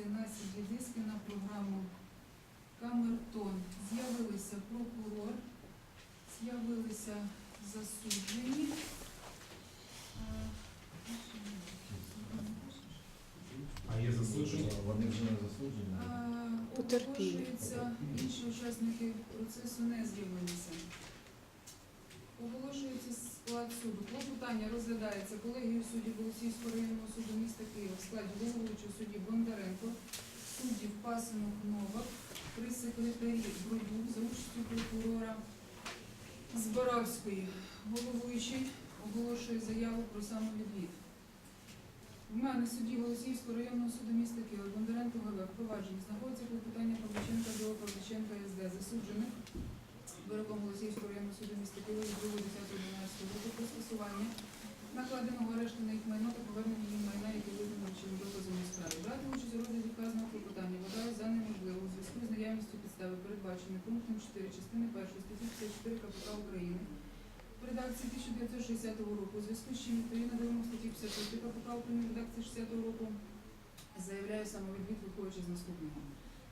операція на диски на програму Камертон. З'явилися прокурор, з'явилися засуджені. А є засудження? Вони вже не засуджені. Оголошується, інші учасники процесу не з'явилися. Оголошується склад суду. Клопотання розглядається колегією суддів Голосіївського районного суду міста Києва в складі головуючого судді Бондаренко, суддів Пасинок Новак, при секретарі Бродюк за участю прокурора Збаравської. Головуючий оголошує заяву про самовідвід. В мене судді Голосіївського районного суду міста Києва Бондаренко ГВ провадження знаходиться клопотання Павличенка до Павличенка СД засуджених вироком Голосіївського районного суду міста Києва від 2.10.11 року про скасування накладеного арешту на їх майно та повернення їм майна, яке визнано чинним доказом у справі. Брати участь у розгляді вказаного клопотання вважаю за неможливо у зв'язку з наявністю підстави, передбаченої пунктом 4 частини 1 статті 54 КПК України в редакції 1960 року, у зв'язку з чим відповідно до вимог статті 55 КПК України редакції 60 року заявляю самовідвід, виходячи з наступного.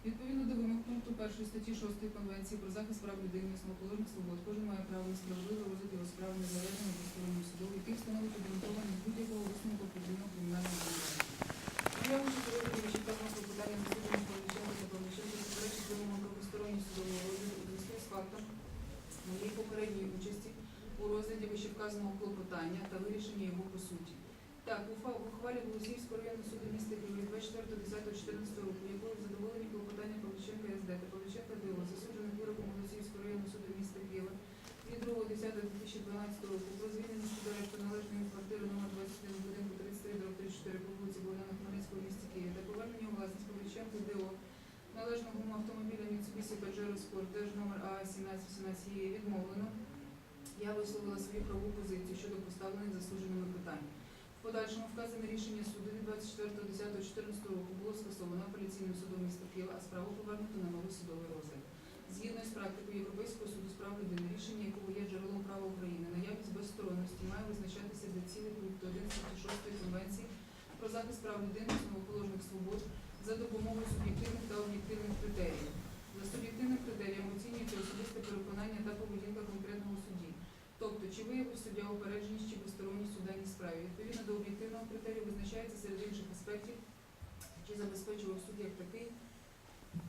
Відповідно до вимог пункту 1 статті 6 Конвенції про захист прав людини і основоположних свобод, кожен має право на справедливий розгляд його справи незалежно від стороннього суду, який встановить обґрунтованість будь-якого висновку подібного кримінального провадження. Я зробити вичерпного клопотання на суду Павліченка та Павліченка заперечить вимогам правостороннього судового розгляду у зв'язку з фактом моєї попередньої участі у розгляді вищевказаного клопотання та вирішенні його по суті. Так, в ухвалі Голосіївського районного суду міста Києва 24.10.14 року, якою задоволені клопотання Павличенка СД та Павличенка ДО, засуджених вироком Голосіївського районного суду міста Києва від 2.10.2012 року про звільнення арешту належної квартири номер 21 будинку 33-34 по вулиці Богдана Хмельницького в місті Києві та повернення у власність Павличенку ДО належного автомобіля Mitsubishi Pajero Sport, теж номер А 1718 є відмовлено. Я висловила свою правову позицію щодо поставлених заслуженими питань. Подальшому вказане рішення суду від 24.10.14 року було скасовано апеляційним судом міста Києва, а справу повернуто на новий судовий розгляд. Згідно з практикою Європейського суду з прав людини, рішення якого є джерелом права України, наявність безсторонності має визначатися для цілей пункту 1 статті 6 Конвенції про захист прав людини основоположних свобод за допомогою суб'єктивних та об'єктивних критеріїв. За суб'єктивним критерієм оцінюється особисте переконання та поведінка конкретного судді. Тобто, чи виявив суддя упередженість чи безсторонність у даній справі. Відповідно до об'єктивного критерію визначається серед інших аспектів, чи забезпечував суд як такий,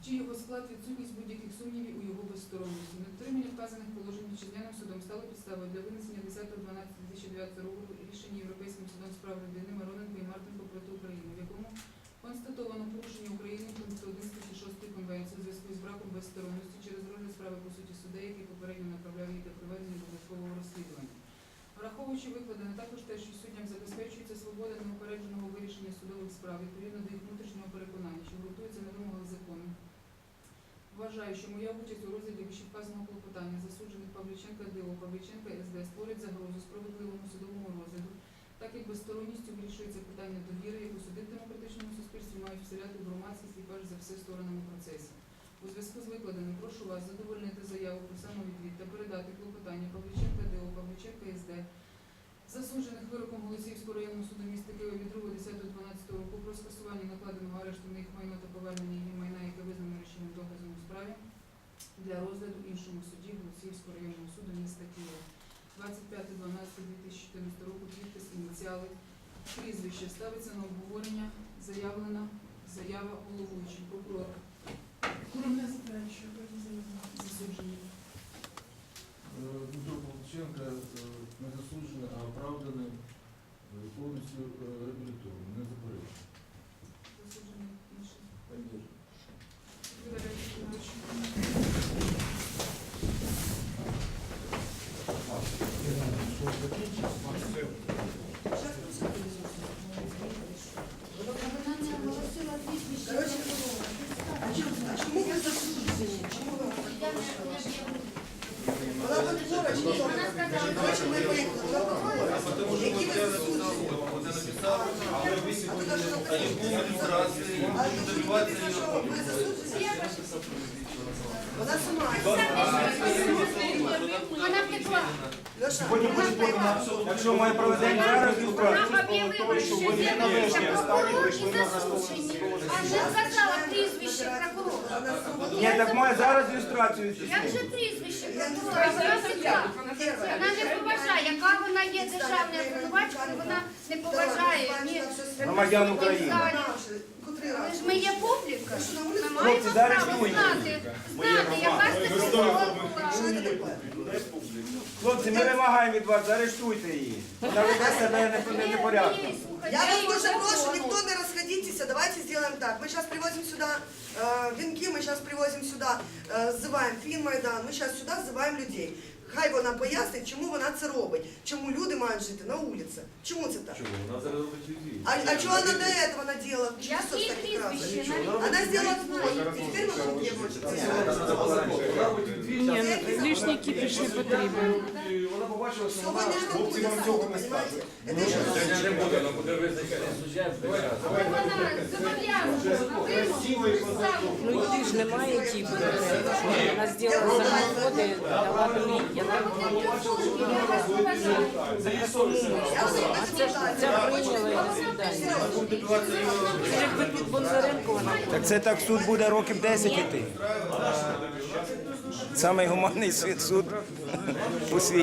чи його склад відсутність будь-яких сумнівів у його безсторонності. Недотримання вказаних положень вітчизняним судом стало підставою для винесення 10.12.2009 року рішення Європейським судом з прав людини Мароненко і Мартенко проти України, в якому констатовано порушення України пункту 1 статті 6 Конвенції у зв'язку з браком безсторонності через розгляд справи по суті судей, який попередньо направляв її для проведення додаткового розслідування. Враховуючи викладене також те, що суддям забезпечується свобода неупередженого вирішення судових справ відповідно до їх внутрішнього переконання, що ґрунтується на вимогах закону. Вважаю, що моя участь у розгляді вищевказаного клопотання засуджених Павліченка ДО, Павліченка СД створить загрозу справедливому судовому розгляду, так як безсторонністю вирішується питання довіри, яку суди в демократичному суспільстві мають вселяти в громадськість і перш за все сторонам у процесі. У зв'язку з викладеним прошу вас задовольнити заяву про самовідвід та передати клопотання Павліченка ДО, Павліченка СД, засуджених вироком Голосіївського районного суду міста Києва від 2.10.12 року про скасування накладеного арешту на їх майно та повернення їм майна, яке визнано рішенням доказом у справі для розгляду іншому суді Голосіївського районного суду міста Києва. 25.12.2014 року підпис, ініціали, прізвище. Ставиться на обговорення, заявлена заява головуючим прокурор Дмитро Полченко е, не засуджений, а оправданий, е, повністю е, реабілітований, не заперечує. Засуджений інший. Конечно. Юрій Вікторович. Виконання оголосила прізвище. Короче, А чому, а чому ви засуджені? Чому ви Я не- я ж не- Вона прокурора чи що сама. Вона втекла. Сьогодні буде подано, якщо ми проведемо зараз люстрацію, Нам об'явили, що з'явився прокурор і засуджені. А вже сказала прізвище прокурора. ні, так має зараз люстрацію Як же прізвище прокурора? Вона всегда. Вона не поважає, яка вона є державною обвинувачкою, вона не поважає ні Громадян України. раз? Але ж ми є публіка. Ми маємо Хлопці, зараз право чуйте. знати, знати, яка ж це прокурор Що була. це таке? Хлопці, ми вимагаємо від вас, заарештуйте її. Вона веде себе непо- не- непорядно. Я вас дуже прошу, никто не расходитесь, давайте сделаем так. Мы сейчас привозим сюда э, венки, мы сейчас привозим сюда, э, ззиваємо Фінмайдан, ми зараз сюди ззиваємо людей. Хай вона пояснить, чому вона це робить, чому люди мають жити на вулиці. Чому це так? А, а чого вона до этого надела? Які прізвище? Она сделала твой. И теперь мы будем Ні, лишній кіпіш не потрібен. Вона побачила, що вона... Сьогодні ж не буде суду, понимаете? Это еще Вона зобов'язана Ну її ж немає типу. Вона зробила самоходи, дала мені. Я так вас це ж це прийняли свідання. Якби тут Бондаренко вона Так це так суд буде років 10 іти. Самий гуманний світ суд у світі.